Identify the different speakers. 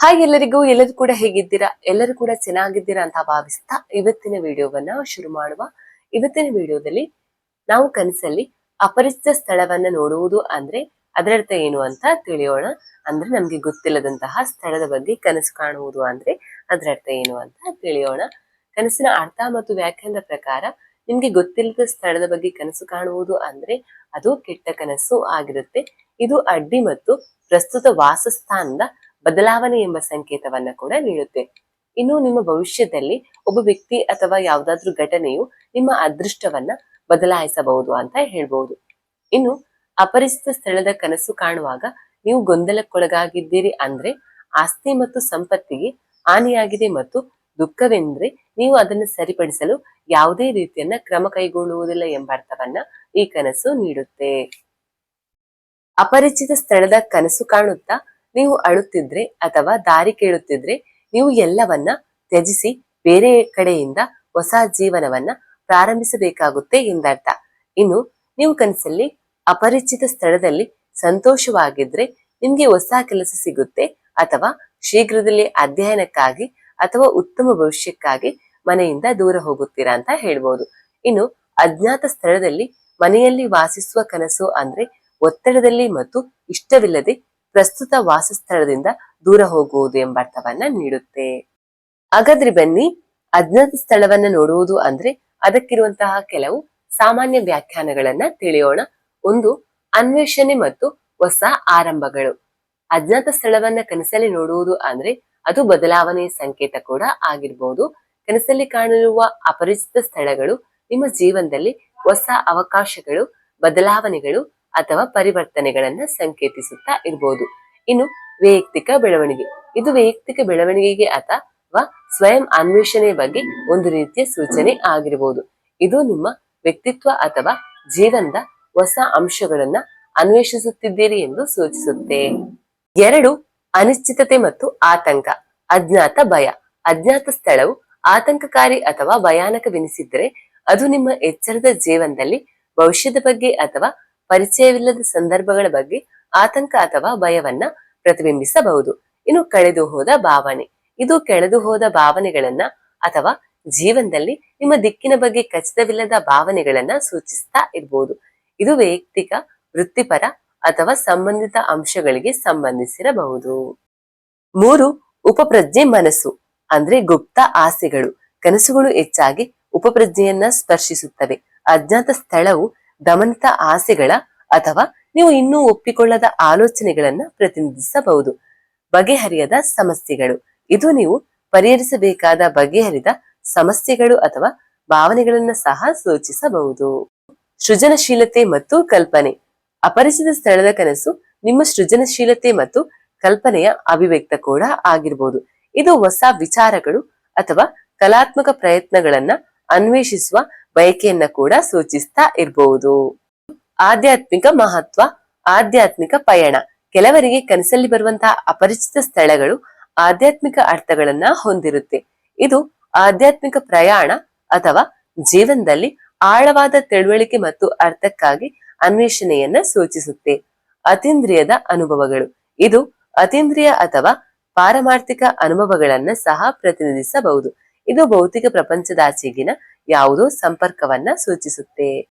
Speaker 1: Hi ಎಲ್ಲರಿಗೂ, ಎಲ್ಲರೂ ಕೂಡ ಹೇಗಿದ್ದೀರಾ? ಎಲ್ಲರೂ ಕೂಡ ಚೆನ್ನಾಗಿದ್ದೀರಾ ಅಂತ ಭಾವಿಸ್ತಾ ಇವತ್ತಿನ ವಿಡಿಯೋವನ್ನ ಶುರು ಮಾಡುವ. ಇವತ್ತಿನ ವಿಡಿಯೋದಲ್ಲಿ ನಾವು ಕನಸಲ್ಲಿ ಅಪರಿಚಿತ ಸ್ಥಳವನ್ನ ನೋಡುವುದು ಅಂದ್ರೆ ಅದರರ್ಥ ಏನು ಅಂತ ತಿಳಿಯೋಣ. ಅಂದ್ರೆ ನಮ್ಗೆ ಗೊತ್ತಿಲ್ಲದಂತಹ ಸ್ಥಳದ ಬಗ್ಗೆ ಕನಸು ಕಾಣುವುದು ಅಂದ್ರೆ ಅದರ ಅರ್ಥ ಏನು ಅಂತ ತಿಳಿಯೋಣ. ಕನಸಿನ ಅರ್ಥ ಮತ್ತು ವ್ಯಾಖ್ಯಾನದ ಪ್ರಕಾರ ನಿಮ್ಗೆ ಗೊತ್ತಿಲ್ಲದ ಸ್ಥಳದ ಬಗ್ಗೆ ಕನಸು ಕಾಣುವುದು ಅಂದ್ರೆ ಅದು ಕೆಟ್ಟ ಕನಸು ಆಗಿರುತ್ತೆ. ಇದು ಅಡ್ಡಿ ಮತ್ತು ಪ್ರಸ್ತುತ ವಾಸಸ್ಥಾನದ ಬದಲಾವಣೆ ಎಂಬ ಸಂಕೇತವನ್ನ ಕೂಡ ನೀಡುತ್ತೆ. ಇನ್ನು ನಿಮ್ಮ ಭವಿಷ್ಯದಲ್ಲಿ ಒಬ್ಬ ವ್ಯಕ್ತಿ ಅಥವಾ ಯಾವುದಾದ್ರೂ ಘಟನೆಯು ನಿಮ್ಮ ಅದೃಷ್ಟವನ್ನ ಬದಲಾಯಿಸಬಹುದು ಅಂತ ಹೇಳ್ಬಹುದು ಇನ್ನು ಅಪರಿಚಿತ ಸ್ಥಳದ ಕನಸು ಕಾಣುವಾಗ ನೀವು ಗೊಂದಲಕ್ಕೊಳಗಾಗಿದ್ದೀರಿ ಅಂದ್ರೆ ಆಸ್ತಿ ಮತ್ತು ಸಂಪತ್ತಿಗೆ ಹಾನಿಯಾಗಿದೆ ಮತ್ತು ದುಃಖವೆಂದ್ರೆ ನೀವು ಅದನ್ನು ಸರಿಪಡಿಸಲು ಯಾವುದೇ ರೀತಿಯನ್ನ ಕ್ರಮ ಕೈಗೊಳ್ಳುವುದಿಲ್ಲ ಎಂಬ ಅರ್ಥವನ್ನ ಈ ಕನಸು ನೀಡುತ್ತೆ. ಅಪರಿಚಿತ ಸ್ಥಳದ ಕನಸು ಕಾಣುತ್ತಾ ನೀವು ಅಳುತ್ತಿದ್ರೆ ಅಥವಾ ದಾರಿ ಕೇಳುತ್ತಿದ್ರೆ ನೀವು ಎಲ್ಲವನ್ನ ತ್ಯಜಿಸಿ ಬೇರೆ ಕಡೆಯಿಂದ ಹೊಸ ಜೀವನವನ್ನ ಪ್ರಾರಂಭಿಸಬೇಕಾಗುತ್ತೆ ಎಂದರ್ಥ. ಇನ್ನು ನೀವು ಕನಸಲ್ಲಿ ಅಪರಿಚಿತ ಸ್ಥಳದಲ್ಲಿ ಸಂತೋಷವಾಗಿದ್ರೆ ನಿಮ್ಗೆ ಹೊಸ ಕೆಲಸ ಸಿಗುತ್ತೆ ಅಥವಾ ಶೀಘ್ರದಲ್ಲಿ ಅಧ್ಯಯನಕ್ಕಾಗಿ ಅಥವಾ ಉತ್ತಮ ಭವಿಷ್ಯಕ್ಕಾಗಿ ಮನೆಯಿಂದ ದೂರ ಹೋಗುತ್ತೀರಾ ಅಂತ ಹೇಳ್ಬೋದು. ಇನ್ನು ಅಜ್ಞಾತ ಸ್ಥಳದಲ್ಲಿ ಮನೆಯಲ್ಲಿ ವಾಸಿಸುವ ಕನಸು ಅಂದ್ರೆ ಒತ್ತಡದಲ್ಲಿ ಮತ್ತು ಇಷ್ಟವಿಲ್ಲದೆ ಪ್ರಸ್ತುತ ವಾಸಸ್ಥಳದಿಂದ ದೂರ ಹೋಗುವುದು ಎಂಬ ಅರ್ಥವನ್ನ ನೀಡುತ್ತೆ. ಹಾಗಾದ್ರೆ ಬನ್ನಿ, ಅಜ್ಞಾತ ಸ್ಥಳವನ್ನ ನೋಡುವುದು ಅಂದ್ರೆ ಅದಕ್ಕಿರುವಂತಹ ಕೆಲವು ಸಾಮಾನ್ಯ ವ್ಯಾಖ್ಯಾನಗಳನ್ನ ತಿಳಿಯೋಣ. ಒಂದು, ಅನ್ವೇಷಣೆ ಮತ್ತು ಹೊಸ ಆರಂಭಗಳು. ಅಜ್ಞಾತ ಸ್ಥಳವನ್ನ ಕನಸಲ್ಲಿ ನೋಡುವುದು ಅಂದ್ರೆ ಅದು ಬದಲಾವಣೆಯ ಸಂಕೇತ ಕೂಡ ಆಗಿರ್ಬೋದು. ಕನಸಲ್ಲಿ ಕಾಣಿರುವ ಅಪರಿಚಿತ ಸ್ಥಳಗಳು, ನಿಮ್ಮ ಜೀವನದಲ್ಲಿ ಹೊಸ ಅವಕಾಶಗಳು, ಬದಲಾವಣೆಗಳು ಅಥವಾ ಪರಿವರ್ತನೆಗಳನ್ನ ಸಂಕೇತಿಸುತ್ತಾ ಇರಬಹುದು ಇನ್ನು ವೈಯಕ್ತಿಕ ಬೆಳವಣಿಗೆ. ಇದು ವೈಯಕ್ತಿಕ ಬೆಳವಣಿಗೆಗೆ ಅಥವಾ ಸ್ವಯಂ ಅನ್ವೇಷಣೆ ಬಗ್ಗೆ ಒಂದು ರೀತಿಯ ಸೂಚನೆ ಆಗಿರಬಹುದು ಇದು ನಿಮ್ಮ ವ್ಯಕ್ತಿತ್ವ ಅಥವಾ ಜೀವನದ ಹೊಸ ಅಂಶಗಳನ್ನ ಅನ್ವೇಷಿಸುತ್ತಿದ್ದೀರಿ ಎಂದು ಸೂಚಿಸುತ್ತೆ. ಎರಡು, ಅನಿಶ್ಚಿತತೆ ಮತ್ತು ಆತಂಕ. ಅಜ್ಞಾತ ಭಯ. ಅಜ್ಞಾತ ಸ್ಥಳವು ಆತಂಕಕಾರಿ ಅಥವಾ ಭಯಾನಕವೆನಿಸಿದ್ರೆ ಅದು ನಿಮ್ಮ ಎಚ್ಚರದ ಜೀವನದಲ್ಲಿ ಭವಿಷ್ಯದ ಬಗ್ಗೆ ಅಥವಾ ಪರಿಚಯವಿಲ್ಲದ ಸಂದರ್ಭಗಳ ಬಗ್ಗೆ ಆತಂಕ ಅಥವಾ ಭಯವನ್ನ ಪ್ರತಿಬಿಂಬಿಸಬಹುದು. ಇನ್ನು ಕಳೆದು ಹೋದ ಭಾವನೆ. ಇದು ಕಳೆದು ಹೋದ ಭಾವನೆಗಳನ್ನ ಅಥವಾ ಜೀವನದಲ್ಲಿ ನಿಮ್ಮ ದಿಕ್ಕಿನ ಬಗ್ಗೆ ಖಚಿತವಿಲ್ಲದ ಭಾವನೆಗಳನ್ನ ಸೂಚಿಸ್ತಾ ಇರ್ಬೋದು. ಇದು ವೈಯಕ್ತಿಕ, ವೃತ್ತಿಪರ ಅಥವಾ ಸಂಬಂಧಿತ ಅಂಶಗಳಿಗೆ ಸಂಬಂಧಿಸಿರಬಹುದು. ಮೂರು, ಉಪಪ್ರಜ್ಞೆ ಮನಸ್ಸು ಅಂದ್ರೆ ಗುಪ್ತ ಆಸೆಗಳು. ಕನಸುಗಳು ಹೆಚ್ಚಾಗಿ ಉಪಪ್ರಜ್ಞೆಯನ್ನ ಸ್ಪರ್ಶಿಸುತ್ತವೆ. ಅಜ್ಞಾತ ಸ್ಥಳವು ದಮನಿತ ಆಸೆಗಳ ಅಥವಾ ನೀವು ಇನ್ನೂ ಒಪ್ಪಿಕೊಳ್ಳದ ಆಲೋಚನೆಗಳನ್ನ ಪ್ರತಿನಿಧಿಸಬಹುದು. ಬಗೆಹರಿಯದ ಸಮಸ್ಯೆಗಳು. ಇದು ನೀವು ಪರಿಹರಿಸಬೇಕಾದ ಬಗೆಹರಿದ ಸಮಸ್ಯೆಗಳು ಅಥವಾ ಭಾವನೆಗಳನ್ನ ಸಹ ಸೂಚಿಸಬಹುದು. ಸೃಜನಶೀಲತೆ ಮತ್ತು ಕಲ್ಪನೆ. ಅಪರಿಚಿತ ಸ್ಥಳದ ಕನಸು ನಿಮ್ಮ ಸೃಜನಶೀಲತೆ ಮತ್ತು ಕಲ್ಪನೆಯ ಅಭಿವ್ಯಕ್ತ ಕೂಡ ಆಗಿರ್ಬೋದು. ಇದು ಹೊಸ ವಿಚಾರಗಳು ಅಥವಾ ಕಲಾತ್ಮಕ ಪ್ರಯತ್ನಗಳನ್ನ ಅನ್ವೇಷಿಸುವ ಬಯಕೆಯನ್ನ ಕೂಡ ಸೂಚಿಸ್ತಾ ಇರಬಹುದು ಆಧ್ಯಾತ್ಮಿಕ ಮಹತ್ವ, ಆಧ್ಯಾತ್ಮಿಕ ಪಯಣ. ಕೆಲವರಿಗೆ ಕನಸಲ್ಲಿ ಬರುವಂತಹ ಅಪರಿಚಿತ ಸ್ಥಳಗಳು ಆಧ್ಯಾತ್ಮಿಕ ಅರ್ಥಗಳನ್ನ ಹೊಂದಿರುತ್ತೆ. ಇದು ಆಧ್ಯಾತ್ಮಿಕ ಪ್ರಯಾಣ ಅಥವಾ ಜೀವನದಲ್ಲಿ ಆಳವಾದ ತಿಳುವಳಿಕೆ ಮತ್ತು ಅರ್ಥಕ್ಕಾಗಿ ಅನ್ವೇಷಣೆಯನ್ನ ಸೂಚಿಸುತ್ತೆ. ಅತೀಂದ್ರಿಯದ ಅನುಭವಗಳು. ಇದು ಅತೀಂದ್ರಿಯ ಅಥವಾ ಪಾರಮಾರ್ಥಿಕ ಅನುಭವಗಳನ್ನ ಸಹ ಪ್ರತಿನಿಧಿಸಬಹುದು. ಇದು ಭೌತಿಕ ಪ್ರಪಂಚದಾಚೆಗಿನ ಯಾವುದೋ ಸಂಪರ್ಕವನ್ನ ಸೂಚಿಸುತ್ತೆ.